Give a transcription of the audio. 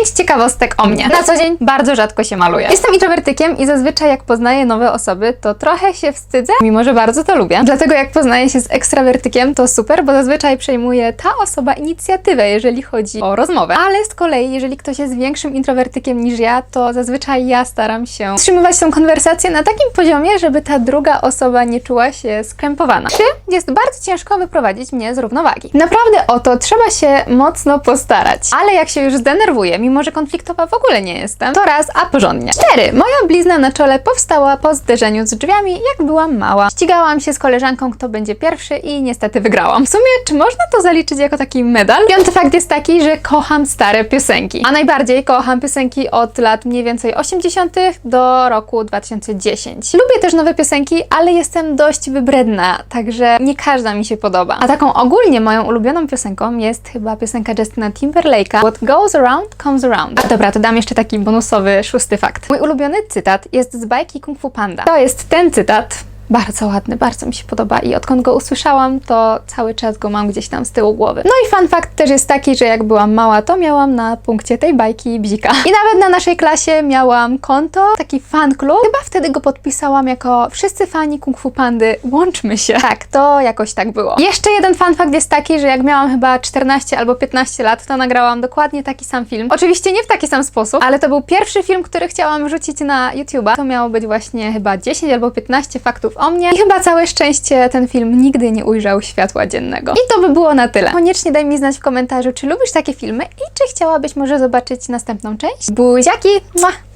5 ciekawostek o mnie. Na co dzień bardzo rzadko się maluję. Jestem introwertykiem i zazwyczaj jak poznaję nowe osoby, to trochę się wstydzę, mimo że bardzo to lubię. Dlatego jak poznaję się z ekstrawertykiem, to super, bo zazwyczaj przejmuje ta osoba inicjatywę, jeżeli chodzi o rozmowę. Ale z kolei, jeżeli ktoś jest większym introwertykiem niż ja, to zazwyczaj ja staram się utrzymywać tą konwersację na takim poziomie, żeby ta druga osoba nie czuła się skrępowana. Czy jest bardzo ciężko wyprowadzić mnie z równowagi. Naprawdę o to trzeba się mocno postarać. Ale jak się już zdenerwuję, mimo że konfliktowa w ogóle nie jestem, to raz, a porządnie. Cztery. Moja blizna na czole powstała po zderzeniu z drzwiami, jak byłam mała. Ścigałam się z koleżanką, kto będzie pierwszy i niestety wygrałam. W sumie, czy można to zaliczyć jako taki medal? Piąty fakt jest taki, że kocham stare piosenki. A najbardziej kocham piosenki od lat mniej więcej 80. do roku 2010. Lubię też nowe piosenki, ale jestem dość wybredna, także nie każda mi się podoba. A taką ogólnie moją ulubioną piosenką jest chyba piosenka Justina Timberlake'a What goes around comes around. A dobra, to dam jeszcze taki bonusowy szósty fakt. Mój ulubiony cytat jest z bajki Kung Fu Panda. To jest ten cytat. Bardzo ładny, bardzo mi się podoba i odkąd go usłyszałam, to cały czas go mam gdzieś tam z tyłu głowy. No i fun fact też jest taki, że jak byłam mała, to miałam na punkcie tej bajki bzika. I nawet na naszej klasie miałam konto, taki fan club. Chyba wtedy go podpisałam jako wszyscy fani Kung Fu Pandy, łączmy się. Tak, to jakoś tak było. Jeszcze jeden fun fact jest taki, że jak miałam chyba 14 albo 15 lat, to nagrałam dokładnie taki sam film. Oczywiście nie w taki sam sposób, ale to był pierwszy film, który chciałam wrzucić na YouTube'a. To miało być właśnie chyba 10 albo 15 faktów o mnie i chyba całe szczęście ten film nigdy nie ujrzał światła dziennego. I to by było na tyle. Koniecznie daj mi znać w komentarzu, czy lubisz takie filmy i czy chciałabyś może zobaczyć następną część. Buziaki! Mua!